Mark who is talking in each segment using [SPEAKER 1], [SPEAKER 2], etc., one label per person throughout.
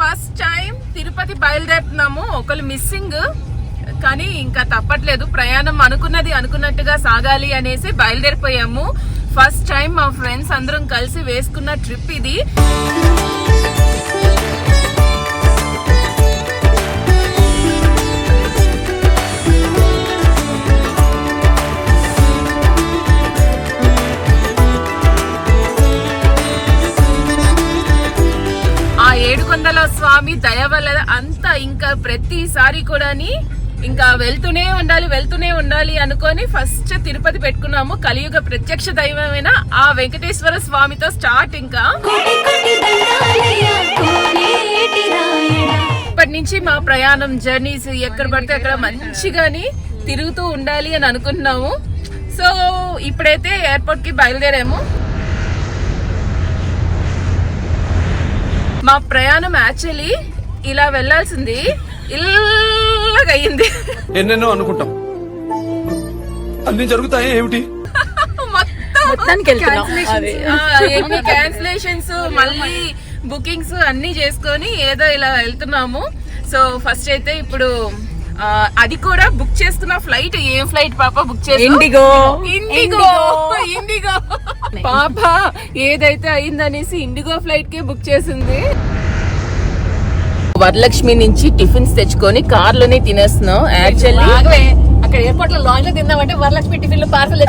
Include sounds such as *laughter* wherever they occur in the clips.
[SPEAKER 1] First time Tirupati బయలుదేరుతున్నాము. ఒకళ్ళు missing కానీ ఇంకా తప్పట్లేదు. ప్రయాణం అనుకున్నది అనుకున్నట్టుగా సాగాలి అనేసి బయలుదేరిపోయాము. ఫస్ట్ టైం మా ఫ్రెండ్స్ అందరం కలిసి వేసుకున్న ట్రిప్ ఇది. ఏడుకొండల స్వామి దయ వల్ల అంతా ఇంకా ప్రతిసారి కూడాని ఇంకా వెళ్తూనే ఉండాలి వెళ్తూనే ఉండాలి అనుకొని ఫస్ట్ తిరుపతి పెట్టుకున్నాము. కలియుగ ప్రత్యక్ష దైవమైన ఆ వెంకటేశ్వర స్వామితో స్టార్ట్ ఇంకా. ఇప్పటి నుంచి మా ప్రయాణం జర్నీస్ ఎక్కడ పడితే అక్కడ మంచిగాని తిరుగుతూ ఉండాలి అని అనుకుంటున్నాము. సో ఇప్పుడైతే ఎయిర్పోర్ట్కి బయలుదేరాము. మా ప్రయాణం యాక్చువల్లీ ఇలా వెళ్ళాల్సింది ఇల్లగా అయ్యింది
[SPEAKER 2] ఎన్నెన్నో అనుకుంటాం. అన్ని జరుగుతాయి ఏమిటి?
[SPEAKER 1] మొత్తం
[SPEAKER 3] మొత్తానికి
[SPEAKER 1] క్యాన్సిలేషన్స్ మళ్ళీ బుకింగ్స్ అన్ని చేసుకొని ఏదో ఇలా వెళ్తున్నాము. సో ఫస్ట్ అయితే ఇప్పుడు అది కూడా బుక్ చేస్తున్న ఫ్లైట్ ఏం ఫ్లైట్ పాప బుక్ చేసి
[SPEAKER 3] ఇండిగో.
[SPEAKER 1] ఇండిగో. ఇండిగో. *laughs* పాప ఏదైతే అయిందనేసి ఇండిగో ఫ్లైట్ కే బుక్ చేసింది. వరలక్ష్మి నుంచి టిఫిన్స్ తెచ్చుకొని కార్లోనే తినేస్తున్నాం యాక్చువల్లీ
[SPEAKER 3] అక్కడ ఎయిర్పోర్ట్లో లాంచ్లో తిందామంటే వరలక్ష్మి టిఫిన్లో పార్సల్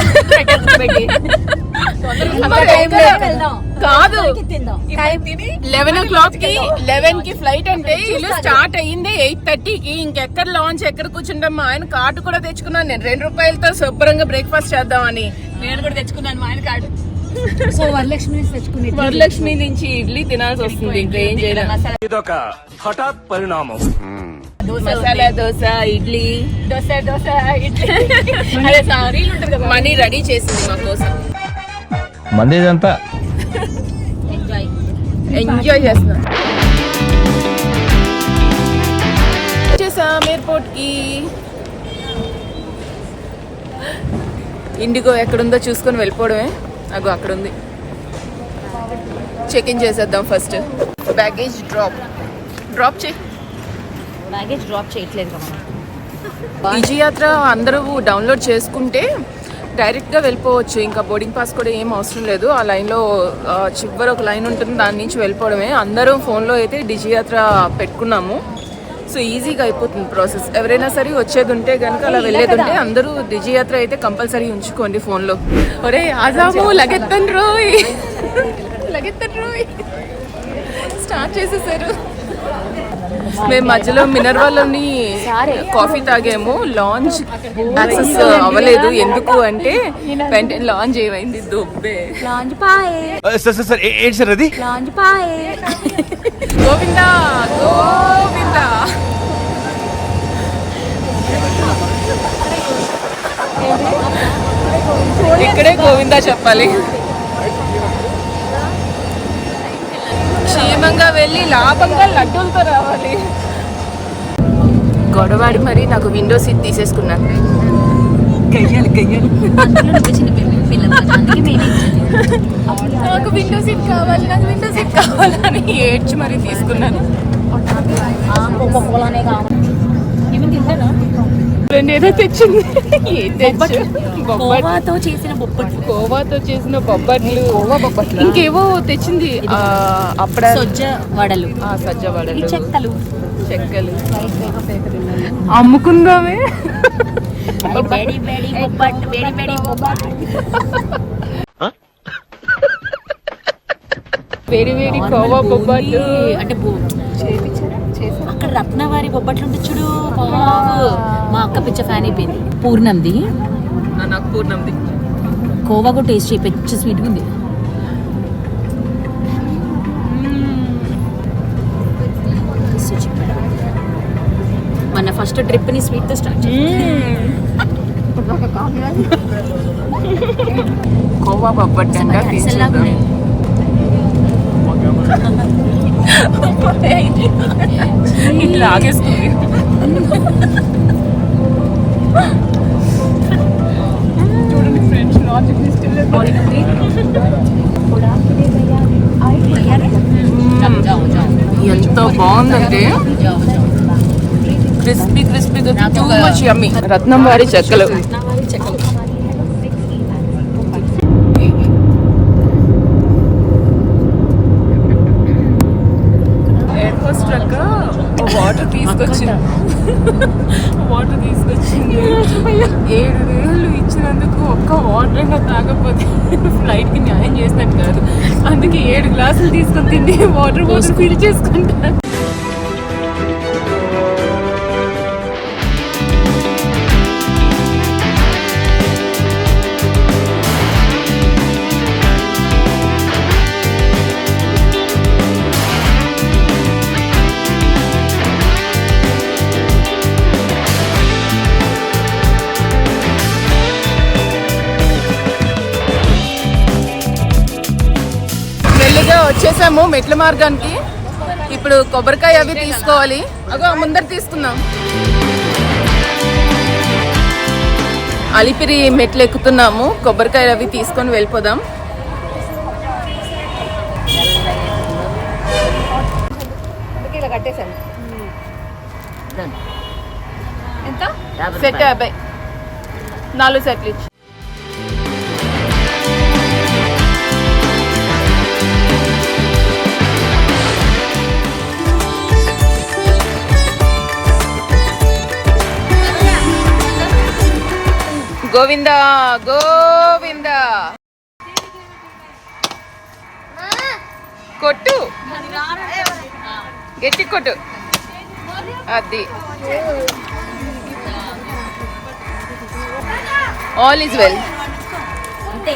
[SPEAKER 3] పెట్టి
[SPEAKER 1] కాదు. లెవెన్ ఓ క్లాక్కి లెవెన్కి ఫ్లైట్ అంటే ఇల్లు స్టార్ట్ అయ్యింది ఎయిట్ థర్టీకి ఇంకెక్కడ లాంచ్ ఎక్కడ కూర్చుంటాం? మా ఆయన కార్డు కూడా తెచ్చుకున్నాను. నేను రెండు రూపాయలతో శుభ్రంగా బ్రేక్ఫాస్ట్ చేద్దామని.
[SPEAKER 3] నేను కూడా తెచ్చుకున్నాను. మా ఆయన కార్డు సో వరలక్ష్మి నుంచి తెచ్చుకుని
[SPEAKER 1] వరలక్ష్మి నుంచి ఇడ్లీ తినాల్సి వస్తుంది ఇంకా ఏం చేయడం
[SPEAKER 2] ఇదొక హఠాత్ పరిణామం.
[SPEAKER 1] మసాలా దోశ ఇడ్లీ.
[SPEAKER 3] దోశ దోశ ఇడ్లీ. అదే రీల్ ఉంటుంది కదా.
[SPEAKER 1] మనీ రెడీ చేసింది మా కోసం.
[SPEAKER 4] మందేదంతా?
[SPEAKER 3] ఎంజాయ్
[SPEAKER 1] ఎంజాయ్ చేస్తున్నాం. వచ్చేసాం ఎయిర్పోర్ట్కి ఇండిగో ఎక్కడుందో చూసుకొని వెళ్ళిపోవడమే. అగో అక్కడ ఉంది చెక్ ఇన్ చేసేద్దాం ఫస్ట్ బ్యాగేజ్ డ్రాప్ డ్రాప్ చేయి.
[SPEAKER 3] బ్యాగేజ్ డ్రాప్ చేయట్లేదు
[SPEAKER 1] ఈజీ యాత్ర అందరూ డౌన్లోడ్ చేసుకుంటే డైరెక్ట్గా వెళ్ళిపోవచ్చు. ఇంకా బోర్డింగ్ పాస్ కూడా ఏం అవసరం లేదు. ఆ లైన్లో చివరి ఒక లైన్ ఉంటుంది. దాని నుంచి వెళ్ళిపోవడమే. అందరం ఫోన్లో అయితే డిజి యాత్ర పెట్టుకున్నాము. సో ఈజీగా అయిపోతుంది ప్రాసెస్. ఎవరైనా సరే వచ్చేది ఉంటే కనుక అలా వెళ్ళేది ఉంటే అందరూ డిజి యాత్ర అయితే కంపల్సరీ ఉంచుకోండి ఫోన్లో. ఒరే ఆజాము లగెత్తన్ రోయ్ *laughs* లగెత్తన్ రోయ్ స్టార్ట్ చేసేసారు. మేము మధ్యలో మినర్వాలోని కాఫీ తాగాము లాంచ్ యాక్సెస్ అవ్వలేదు. ఎందుకు అంటే వెంటనే లాంచ్ ఏమైంది? దుబ్బే.
[SPEAKER 5] లాంజ్ పాయే.
[SPEAKER 2] సార్ సార్ సార్ ఏ- ఏంటి సార్ అది?
[SPEAKER 5] లాంజ్ పాయే.
[SPEAKER 1] గోవిందా గోవిందా. ఇక్కడే గోవిందా చెప్పాలి. క్షేమంగా వెళ్ళి లాభంగా లడ్డూలతో రావాలి. గొడవాడి మరి నాకు విండో సీట్ తీసేసుకున్నాను. నాకు విండో సీట్ కావాలి నాకు విండో సీట్ కావాలని ఏడ్చి మరి తీసుకున్నాను. రెండు ఏదో తెచ్చింది. ఏం తెచ్చు? బొబ్బట్లు.
[SPEAKER 3] కోవాతో చేసిన
[SPEAKER 1] చేసిన బొబ్బట్లు. ఇంకేవో తెచ్చింది అప్పుడ
[SPEAKER 3] సొజ్జ వడలు.
[SPEAKER 1] ఆ, సజ్జ వడలు.
[SPEAKER 3] చెక్కలు.
[SPEAKER 1] చెక్కలు. అమ్ముకుందామే. వేడి వేడి కోవా బొబ్బట్లు
[SPEAKER 3] అంటే అక్కడ రత్నవారి బొబ్బట్లు ఉంటే చూడు. మా అక్క పిచ్చ ఫ్యాన్ అయిపోయింది. పూర్ణంది.
[SPEAKER 1] నాకు పూర్ణంది.
[SPEAKER 3] కోవా కూడా టేస్ట్ పిచ్చ స్వీట్గా ఉంది. మన ఫస్ట్ ట్రిప్ని స్వీట్తో స్టార్ట్
[SPEAKER 1] కోవా బొబ్బట్ అంట తీసుకుందాం ఇట్లా ఆగేస్తుంది చూడండి ఫ్రెండ్స్ లాజిక్ ఎంత బాగుందంటే క్రిస్పీ క్రిస్పీగా టూ మచ్ యమ్మీ రత్నం వారి చెక్కలు. వాటర్ తీసుకొచ్చింది. వాటర్ తీసుకొచ్చింది. ఏడు వేలు ఇచ్చినందుకు ఒక్క వాటర్ అయినా తాగకపోతే ఫ్లైట్కి న్యాయం చేసినట్టు కాదు. అందుకే ఏడు గ్లాసులు తీసుకొని తిండి వాటర్ బాటిల్ ఫిల్ చేసుకుంటాను వచ్చేసాము మెట్ల మార్గానికి. ఇప్పుడు కొబ్బరికాయ అవి తీసుకోవాలి. అగో ముందర తీసుకుందాం. అలిపిరి మెట్లు ఎక్కుతున్నాము. కొబ్బరికాయ అవి తీసుకొని వెళ్ళిపోదాం. ఎంత? సెట్ యాభై. నాలుగు సెట్లు ఇచ్చి. గోవింద గోవింద. కొట్టు. గట్టి కొట్టు. అది. ఆల్ ఈజ్ వెల్
[SPEAKER 5] అంతే.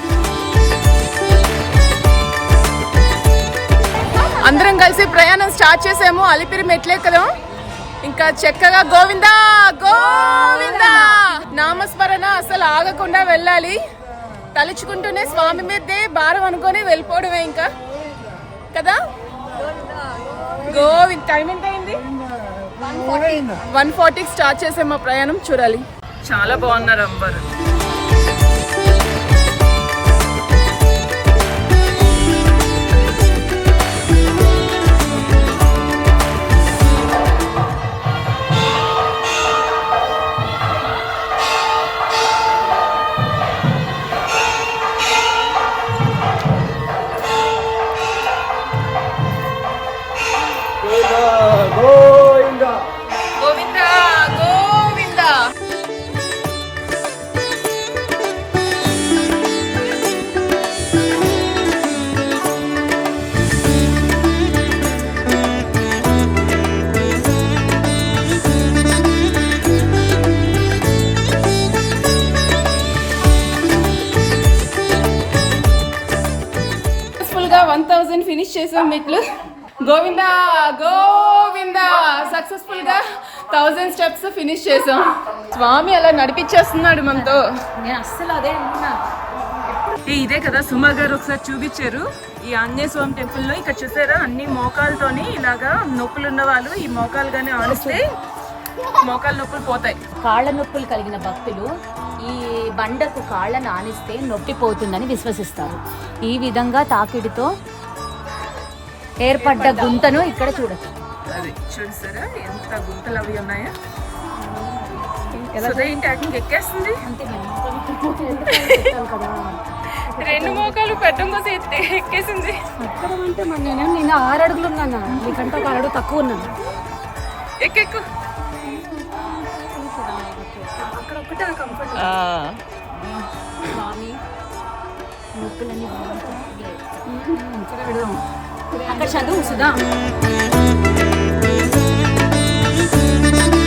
[SPEAKER 1] అందరం కలిసి ప్రయాణం స్టార్ట్ చేసాము. అలిపిరి మెట్లెక్కదాం ఇంకా చక్కగా గోవింద గోవింద! నామస్మరణ అసలు ఆగకుండా వెళ్ళాలి. తలుచుకుంటూనే స్వామి మీదే భారం అనుకొని వెళ్ళిపోవడమే ఇంకా. కదా? గోవింద్ టైం ఎంత అయింది వన్ ఫార్టీకి స్టార్ట్ చేసాం మా ప్రయాణం. చూడాలి. చాలా బాగున్నారు అంబర్ సక్సెస్ఫుల్గా థౌసండ్ స్టెప్స్ ఫినిష్ చేసాం. స్వామి అలా నడిపించేస్తున్నాడు మనతో.
[SPEAKER 3] నేను అస్సలు అదే అనుకున్నా.
[SPEAKER 1] ఇదే కదా సుమా గారు ఒకసారి చూపించారు. ఈ ఆంజనేయ స్వామి టెంపుల్లో ఇక్కడ చూసారా? అన్ని మోకాలతోని ఇలాగా నొప్పులు ఉన్న వాళ్ళు ఈ మోకాలు కానీ ఆడిస్తే మోకాలు నొప్పులు పోతాయి.
[SPEAKER 3] కాళ్ళ నొప్పులు కలిగిన భక్తులు ఈ బండకు కాళ్ళను ఆనిస్తే నొప్పి పోతుందని విశ్వసిస్తారు. ఈ విధంగా తాకిడితో ఏర్పడ్డ గుంతను ఇక్కడ చూడొచ్చు.
[SPEAKER 1] అది చూసారా ఎంత గుంతలు అవి ఉన్నాయో. ఎక్కేస్తుంది? రెండు మోకాలు కోసం ఎత్తే ఎక్కేసింది.
[SPEAKER 5] అంటే మన నేను నేను ఆరు అడుగులు ఉన్నాను? నీకంటే ఒక అడుగు తక్కువ ఉన్నాను?
[SPEAKER 1] ఎక్కెక్కు. అక్కడ ఒకటే కంఫర్ట్
[SPEAKER 5] అక్కడ చదువు సుధా. Thank you.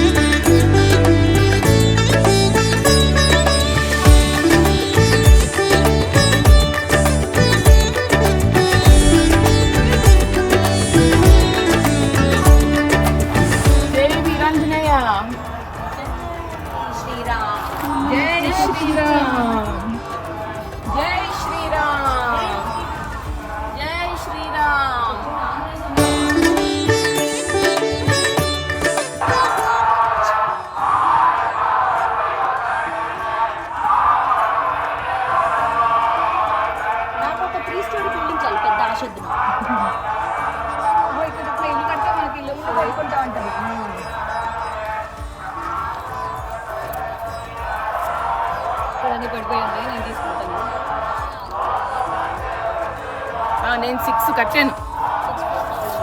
[SPEAKER 5] నేను
[SPEAKER 1] సిక్స్ కట్టాను.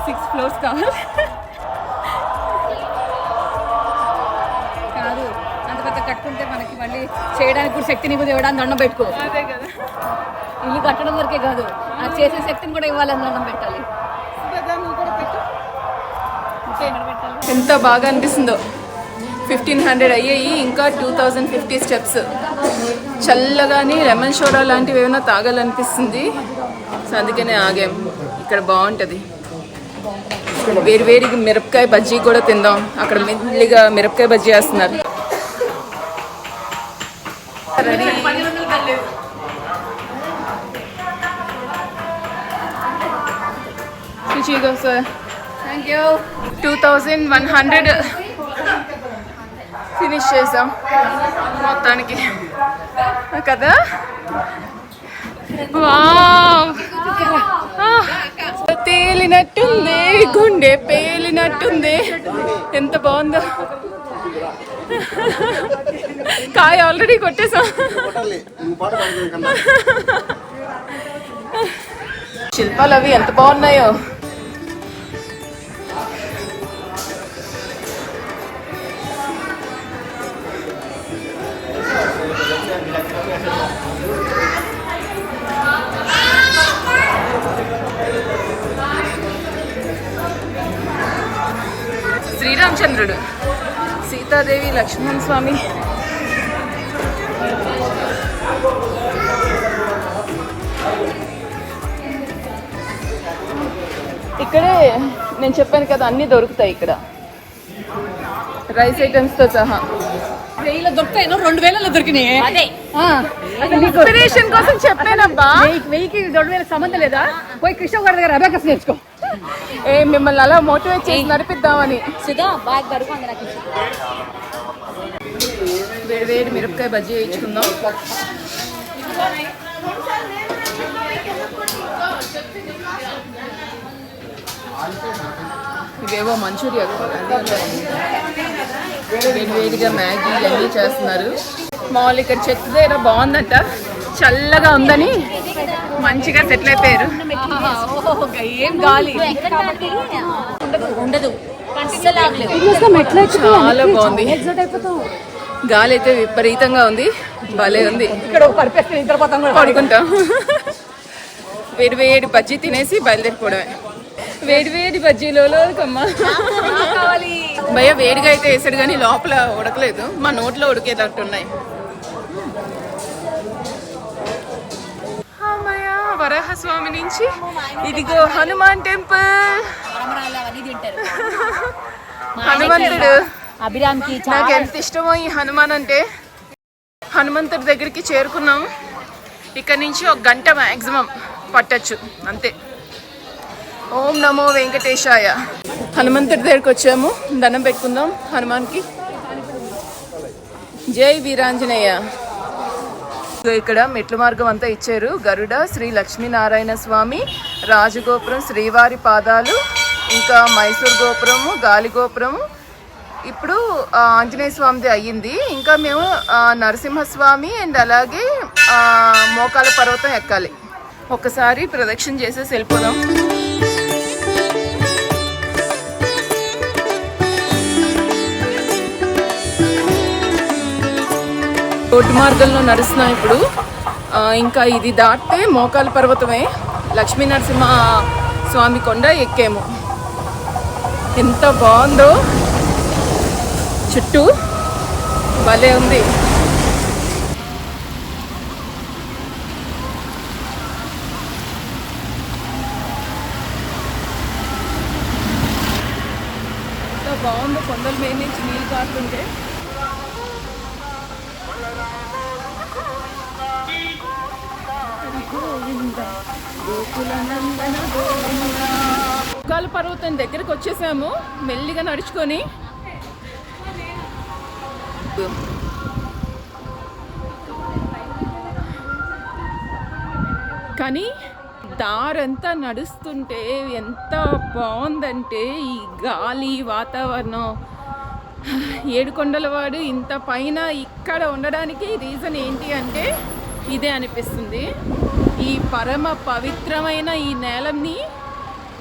[SPEAKER 1] సిక్స్ ఫ్లోర్స్ కావాలి.
[SPEAKER 5] కాదు అంత పెద్ద కట్టుకుంటే మనకి మళ్ళీ చేయడానికి కూడా శక్తిని కూడా ఇవ్వడానికి దండం పెట్టుకో.
[SPEAKER 1] అదే కదా.
[SPEAKER 5] ఇల్లు కట్టడం వరకే కాదు ఆ చేసే శక్తిని కూడా ఇవ్వాలని దండం పెట్టాలి.
[SPEAKER 1] ఎంత బాగా అనిపిస్తుందో. ఫిఫ్టీన్ హండ్రెడ్ అయ్యాయి ఇంకా టూ థౌజండ్ ఫిఫ్టీ స్టెప్స్. చల్లగాని లెమన్ షోడా లాంటివి ఏమైనా తాగాలనిపిస్తుంది. సో అందుకనే ఆగాం. ఇక్కడ బాగుంటుంది. వేరు వేడిగా మిరపకాయ బజ్జీ కూడా తిందాం. అక్కడ మెల్లిగా మిరపకాయ బజ్జీ వేస్తున్నారు. Two thousand one hundred finish చేసాం మొత్తానికి. కదా? వావ్! తేలినట్టుంది గుండె పేలినట్టుంది. ఎంత బాగుందో. కాయ ఆల్రెడీ కొట్టేసాం. శిల్పాలు అవి ఎంత బాగున్నాయో. స్వామి. ఇక్కడే నేను చెప్పాను కదా అన్నీ దొరుకుతాయి ఇక్కడ. రైస్ ఐటమ్స్తో సహా.
[SPEAKER 5] వెయ్యిలో దొరుకుతాయి రెండు వేలలో దొరికినాయి.
[SPEAKER 3] అదే.
[SPEAKER 1] ఇన్స్పిరేషన్ కోసం చెప్పానబ్బా.
[SPEAKER 5] వెయ్యికి రెండు వేల సంబంధం లేదా? పోయి కృష్ణ గారి దగ్గర అబాకస్ నేర్చుకో.
[SPEAKER 1] ఏ మిమ్మల్ని అలా మోటివేట్ చేసి నడిపిద్దామని.
[SPEAKER 3] సుధా బాగా నాకు.
[SPEAKER 1] వేడి వేడి మిరపకాయ బజ్జీ వేయించుకుందాం. ఇవేవో మంచూరియా వేడి వేడిగా మ్యాగీ అన్నీ చేస్తున్నారు. మామూలు ఇక్కడ దగ్గర బాగుందంట. చల్లగా ఉందని మంచిగా సెటిల్ అయిపోయారు.
[SPEAKER 5] ఏం గాలి
[SPEAKER 3] ఉండదు.
[SPEAKER 1] చాలా బాగుంది. గాలి అయితే విపరీతంగా ఉంది. భలే ఉంది.
[SPEAKER 5] ఇక్కడ ఒక పరిపేస్తే నిద్రపోతాం కూడా.
[SPEAKER 1] పడుకుంటాం. వేడి వేడి బజ్జీ తినేసి బయలుదేరిపోవడమే. వేడి వేడి బజ్జీలో కమ్మా
[SPEAKER 5] కావాలి.
[SPEAKER 1] భయ వేడిగా అయితే వేసాడు కానీ లోపల ఉడకలేదు. మా నోట్లో ఉడికేటట్టు ఉన్నాయి. అమ్మయ్య వరాహస్వామి నుంచి ఇదిగో హనుమాన్ టెంపుల్. *laughs* హనుమంతుడు.
[SPEAKER 3] అభిరామ్కి
[SPEAKER 1] నాకు ఎంత ఇష్టమో ఈ హనుమాన్ అంటే హనుమంతుడి దగ్గరికి చేరుకున్నాం ఇక్కడ నుంచి ఒక గంట మ్యాక్సిమం పట్టచ్చు అంతే. ఓం నమో వెంకటేశాయ. హనుమంతుడి దగ్గరికి వచ్చాము దండం పెట్టుకుందాం హనుమాన్కి. జై వీరాంజనేయ. ఇక్కడ మెట్ల మార్గం అంతా ఇచ్చారు. గరుడ శ్రీ లక్ష్మీనారాయణ స్వామి రాజగోపురం శ్రీవారి పాదాలు ఇంకా మైసూర్ గోపురము గాలి గోపురము ఇప్పుడు ఆంజనేయ స్వామిది అయ్యింది. ఇంకా మేము నరసింహస్వామి అండ్ అలాగే మోకాల పర్వతం ఎక్కాలి. ఒక్కసారి ప్రదక్షిణ చేసేసి వెళ్ళిపోదాం రోడ్డు మార్గంలో నడుస్తున్నాం ఇప్పుడు. ఇంకా ఇది దాటితే మోకాల పర్వతమే. లక్ష్మీ నరసింహ స్వామి కొండ ఎక్కాము. ఎంత బాగుందో. చుట్టూ భలే ఉంది. ఎంత కొండల మీద నుంచి నీళ్ళు కారుతుంటే గోకుల పర్వతం దగ్గరకు వచ్చేసాము. మెల్లిగా నడుచుకొని కానీ దారంతా నడుస్తుంటే ఎంత బాగుందంటే ఈ గాలి వాతావరణం. ఏడుకొండలవాడు ఇంత పైన ఇక్కడ ఉండడానికి రీజన్ ఏంటి అంటే ఇదే అనిపిస్తుంది. ఈ పరమ పవిత్రమైన ఈ నేలని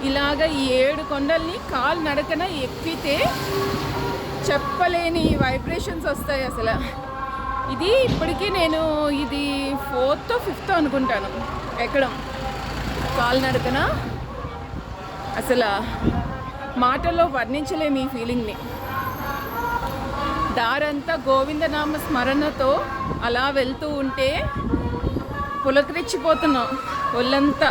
[SPEAKER 1] ఇలాగ ఈ ఏడు కొండల్ని కాలు నడకన ఎక్కితే చెప్పలేని వైబ్రేషన్స్ వస్తాయి అసలు. ఇది ఇప్పటికీ నేను ఇది ఫోర్త్ ఫిఫ్త్ అనుకుంటాను ఎక్కడం. కాలినడకన అసలు మాటల్లో వర్ణించలేము ఈ ఫీలింగ్ని దారంతా గోవిందనామ స్మరణతో అలా వెళ్తూ ఉంటే పులకరించిపోతున్నాం ఒళ్ళంతా.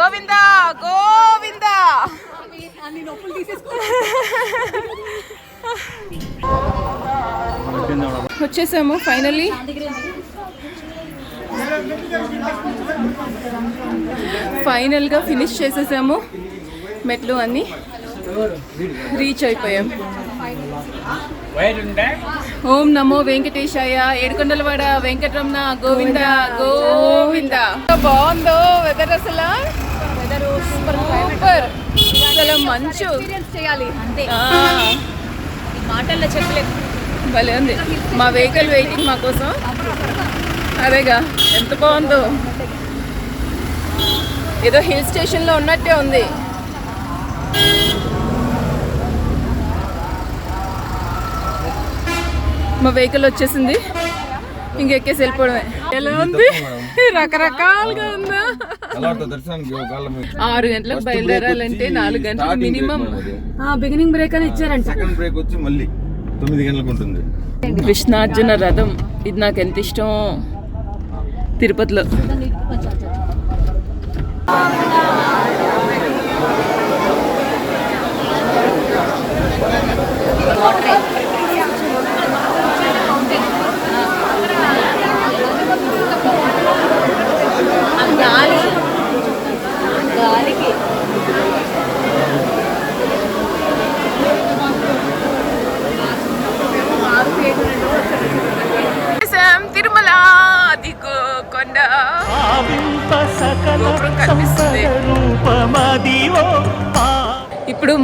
[SPEAKER 1] గోవింద గోవింద. గోవింద గోవింద గోవింద వచ్చేసాము ఫైనల్లీ ఫైనల్గా ఫినిష్ చేసేసాము. మెట్లు అన్నీ రీచ్ అయిపోయాం. ఓం నమో వెంకటేశాయ ఏడుకొండలవాడ వెంకటరమణ గోవింద గోవింద. బాగుందో వెదర్ అసలు? సూపర్ అసలు మంచు.
[SPEAKER 5] ఎక్స్పీరియన్స్ చేయాలి అంతే.
[SPEAKER 3] మాటల్లో చెప్పలేదు
[SPEAKER 1] భలే ఉంది. మా వెహికల్ వెయిటింగ్ మా కోసం. అదేగా ఎంత బాగుందో. ఏదో హిల్ స్టేషన్లో ఉన్నట్టే ఉంది. మా వెహికల్ వచ్చేసింది. ఇంకెక్కేసి వెళ్ళిపోవడమే. ఎలా ఉంది? రకరకాలుగా ఉందా? ఆరు గంటలకు బయలుదేరాలంటే నాలుగు గంటలు మినిమం
[SPEAKER 5] బిగినింగ్ బ్రేక్ అని ఇచ్చారంట.
[SPEAKER 6] సెకండ్ బ్రేక్ వచ్చి మళ్ళీ తొమ్మిది గంటలకు ఉంటుంది.
[SPEAKER 1] కృష్ణార్జున రథం. ఇది నాకు ఎంత ఇష్టం? తిరుపతిలో.
[SPEAKER 3] గాలి
[SPEAKER 1] గాలి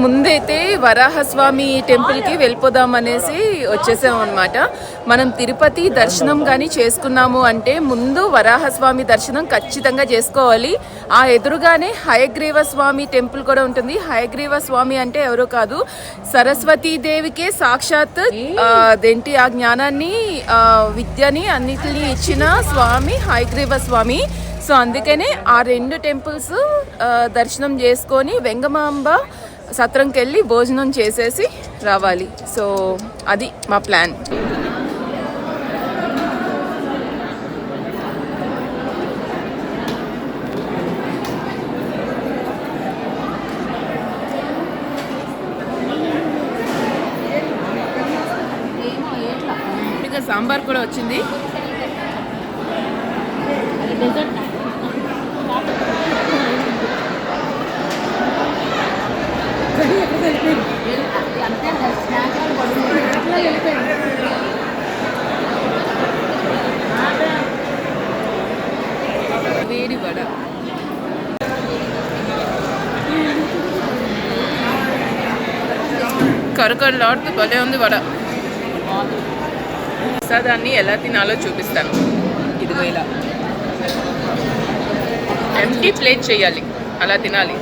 [SPEAKER 1] ముందైతే వరాహస్వామి టెంపుల్కి వెళ్ళిపోదాం అనేసి వచ్చేసాం అనమాట మనం తిరుపతి దర్శనం కానీ చేసుకున్నాము అంటే ముందు వరాహస్వామి దర్శనం ఖచ్చితంగా చేసుకోవాలి. ఆ ఎదురుగానే హయగ్రీవ స్వామి టెంపుల్ కూడా ఉంటుంది. హయగ్రీవ స్వామి అంటే ఎవరో కాదు సరస్వతీ దేవికే సాక్షాత్ అదేంటి ఆ జ్ఞానాన్ని విద్యని అన్నిటిని ఇచ్చిన స్వామి హయగ్రీవ స్వామి. సో అందుకనే ఆ రెండు టెంపుల్స్ దర్శనం చేసుకొని వెంగమాంబ సత్రంకి వెళ్ళి భోజనం చేసేసి రావాలి. సో అది మా ప్లాన్. సాంబార్ కూడా వచ్చింది. వేడి వడ కరకరలాడుతూ భలే ఉంది వడ. ప్రసాదాన్ని ఎలా తినాలో చూపిస్తాను. ఇదిగో ఇలా. ఎంటీ ప్లేట్ చేయాలి. అలా తినాలి.